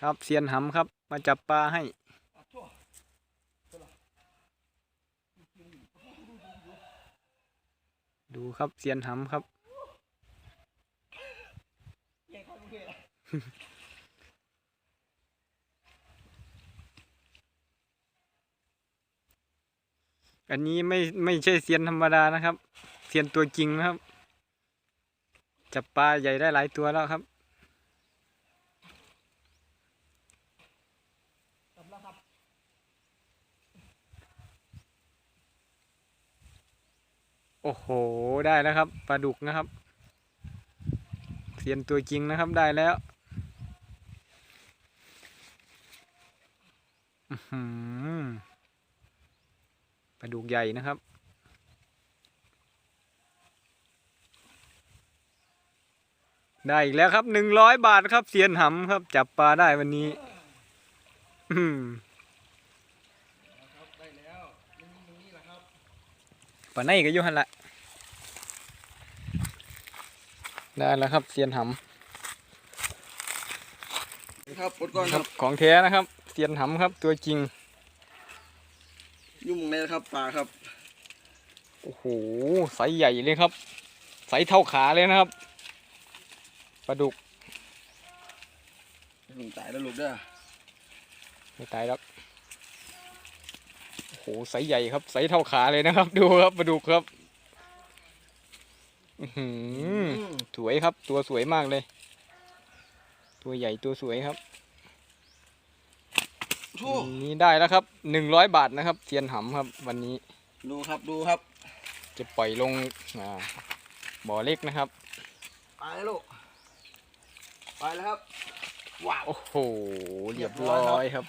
ครับเซียนหำครับ มาจับปลาให้ดูครับเซียนหำครับ อันนี้ไม่ไม่ใช่เซียนธรรมดานะครับ เซียนตัวจริงนะครับ จับปลาใหญ่ได้หลายตัวแล้วครับ โอ้โห ได้แล้วครับปลาดุกนะครับเซียนตัวจริงนะครับได้แล้วปลาดุกใหญ่นะครับ ได้อีกแล้วครับหนึ่งร้อยบาทครับเซียนหำครับ จับปลาได้วันนี้ อืมได้แล้วนี่ตรงนี้แหละครับปลาในก็อยู่หันละได้แล้วครับเซียนหครับปลดก่อนำคครัรับบของแท้นะครับเซียนหำครับ ตัวจริง ยุ่งในนะครับปลาครับโอ้โหไซส์ใหญ่เลยครับไซส์เท่าขาเลยนะครับปลาดุก ลุงตายแล้วลูกเด้อ ไม่ตายแล้วโอ้โหไซส์ใหญ่ครับไซส์เท่าขาเลยนะครับ ดูครับปลาดุกครับอื้อหือสวยครับ ตัวสวยมากเลย ตัวใหญ่ตัวสวยครับทูวันนี้ได้แล้วครับหนึ่งร้อยบาทนะครับเซียนหำครับ วันนี้ ดูครับดูครับ จะปล่อยลงอ่าบ่อเล็กนะครับไปแล้วลูกไปแล้วครับว้าวโอ้โหเรียบร้อยครับ